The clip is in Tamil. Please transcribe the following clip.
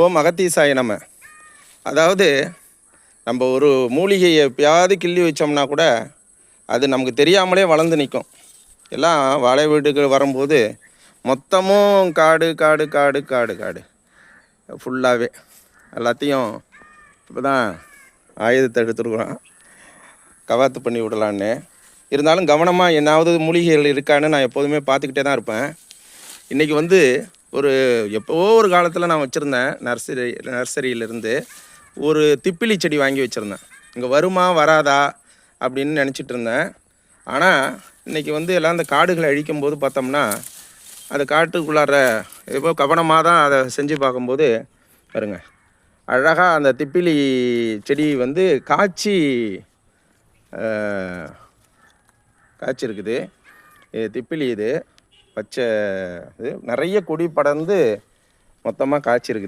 ஓம் அகத்தீசாய நம்ம அதாவது நம்ம ஒரு மூலிகையை எப்பயாவது கிள்ளி வச்சோம்னா கூட அது நமக்கு தெரியாமலே வளர்ந்து நிற்கும். எல்லாம் வாழை வீட்டுக்கு வரும்போது மொத்தமும் காடு காடு காடு காடு காடு. ஃபுல்லாகவே எல்லாத்தையும் இப்போ தான் ஆயுதத்தை எடுத்துருக்குறோம். கவாத்து பண்ணி விடலான்னு. இருந்தாலும் கவனமாக என்னாவது மூலிகைகள் இருக்கான்னு நான் எப்போதுமே பார்த்துக்கிட்டே தான் இருப்பேன். இன்றைக்கி வந்து ஒரு எப்போவோ ஒரு காலத்தில் நான் வச்சுருந்தேன் நர்சரி நர்சரியிலேருந்து ஒரு திப்பிலி செடி வாங்கி வச்சுருந்தேன். இங்கே வருமா வராதா அப்படின்னு நினச்சிட்டு இருந்தேன். ஆனால் இன்றைக்கி வந்து எல்லாம் அந்த காடுகளை அழிக்கும் போது பார்த்தோம்னா அந்த காட்டுக்குள்ளார எப்போ கவனமாக தான் அதை செஞ்சு பார்க்கும்போது பாருங்க அழகாக அந்த திப்பிலி செடி வந்து காய்ச்சி காய்ச்சி இருக்குது இது திப்பிலி இது. பச்சை இது நிறைய கொடி படர்ந்து மொத்தமாக காய்ச்சிருக்குது.